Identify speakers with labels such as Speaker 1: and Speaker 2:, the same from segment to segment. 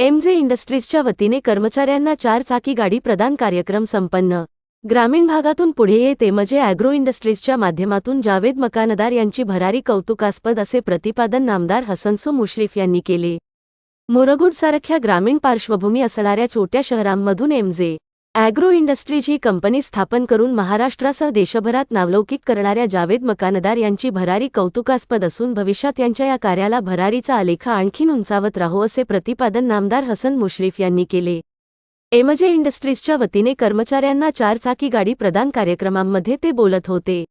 Speaker 1: MG इंडस्ट्रीजच्या वतीने कर्मचाऱ्यांना चार चाकी गाडी प्रदान कार्यक्रम संपन्न. ग्रामीण भागातून पुढे येत एमजे अॅग्रो इंडस्ट्रीजच्या माध्यमातून जावेद मकानदार यांची भरारी कौतुकास्पद असे प्रतिपादन नामदार हसनसो मुश्रीफ यांनी केले. मुरगुडसारख्या ग्रामीण पार्श्वभूमी असणाऱ्या छोट्या शहरांमधून एमजे अॅग्रो इंडस्ट्रीज ही कंपनी स्थापन करून महाराष्ट्रासह देशभरात नावलौकिक करणाऱ्या जावेद मकानदार यांची भरारी कौतुकास्पद असून भविष्यात यांच्या या कार्याला भरारीचा आलेखा आणखीन उंचावत राहो असे प्रतिपादन नामदार हसन मुश्रीफ यांनी केले. एमजे इंडस्ट्रीजच्या वतीने कर्मचाऱ्यांना चारचाकी गाडी प्रदान कार्यक्रमांमध्ये ते बोलत होते.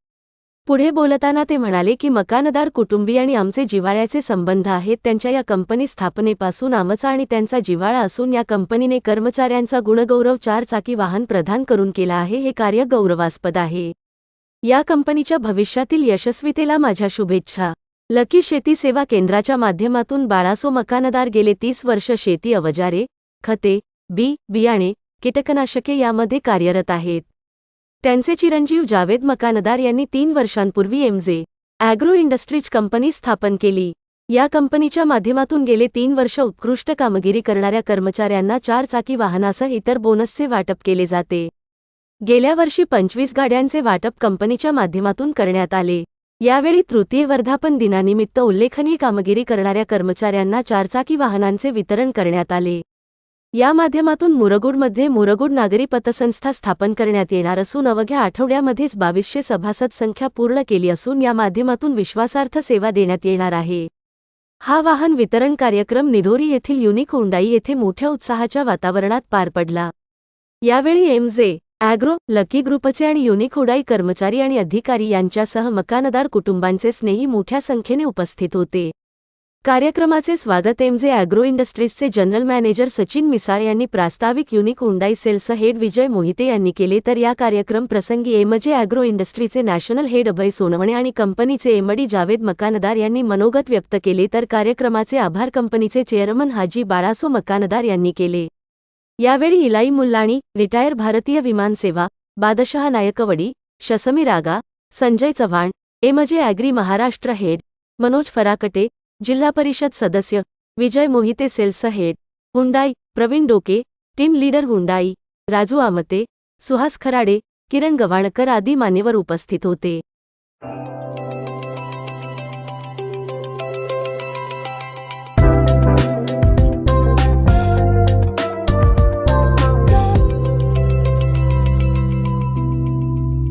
Speaker 1: पुढे बोलताना ते म्हणाले की मकानदार कुटुंबी आणि आमचे जिव्हाळ्याचे संबंध आहेत त्यांच्या या कंपनी स्थापनेपासून आमचा आणि त्यांचा जिव्हाळा असून या कंपनीने कर्मचाऱ्यांचा गुणगौरव चारचाकी वाहन प्रदान करून केला आहे हे कार्य गौरवास्पद आहे. या कंपनीच्या भविष्यातील यशस्वीतेला माझ्या शुभेच्छा. लकी शेती सेवा केंद्राच्या माध्यमातून बाळासो मकानदार गेले तीस वर्ष शेती अवजारे खते बी बियाणे कीटकनाशके यामध्ये कार्यरत आहेत. त्यांचे चिरंजीव जावेद मकानदार यांनी तीन वर्षांपूर्वी एमजे अॅग्रो इंडस्ट्रीज कंपनी स्थापन केली. या कंपनीच्या माध्यमातून गेले तीन वर्ष उत्कृष्ट कामगिरी करणाऱ्या कर्मचाऱ्यांना चार चाकी वाहनासह इतर बोनसचे वाटप केले जाते. गेल्या वर्षी पंचवीस गाड्यांचे वाटप कंपनीच्या माध्यमातून करण्यात आले. यावेळी तृतीय वर्धापन दिनानिमित्त उल्लेखनीय कामगिरी करणाऱ्या कर्मचाऱ्यांना चारचाकी वाहनांचे वितरण करण्यात आले. या माध्यमातून मुरगुडमध्ये मुरगुड नागरी पतसंस्था स्थापन करण्यात येणार असून अवघ्या आठवड्यामध्येच बावीसशे सभासद संख्या पूर्ण केली असून या माध्यमातून विश्वासार्थ सेवा देण्यात येणार आहे. हा वाहन वितरण कार्यक्रम निढोरी येथील युनिक हुंडाई येथे मोठ्या उत्साहाच्या वातावरणात पार पडला. यावेळी एमजे अॅग्रो लकी ग्रुपचे आणि युनिक हुडाई कर्मचारी आणि अधिकारी यांच्यासह मकानदार कुटुंबांचे स्नेही मोठ्या संख्येने उपस्थित होते. कार्यक्रमाचे स्वागत एमजे अॅग्रो इंडस्ट्रीजचे जनरल मॅनेजर सचिन मिसाळ यांनी प्रास्ताविक unique Hyundai sales head Vijay Mohite यांनी केले तर या कार्यक्रम प्रसंगी एमजे अॅग्रो इंडस्ट्रीचे नॅशनल हेड अभय सोनवणे आणि कंपनीचे एमडी जावेद मकानदार यांनी मनोगत व्यक्त केले तर कार्यक्रमाचे आभार कंपनीचे चेअरमन हाजी बाळासो मकानदार यांनी केले. यावेळी इलाई मुल्लाणी रिटायर भारतीय विमान सेवा बादशहा नायकवडी शसमी रागा Sanjay Chavan M J agri Maharashtra head Manoj Farakate Zilla Parishad सदस्य Vijay Mohite sales head Hyundai Praveen Doke team leader Hyundai Raju Amte Suhas Kharade Kiran Gavhankar आदी मान्यवर उपस्थित होते.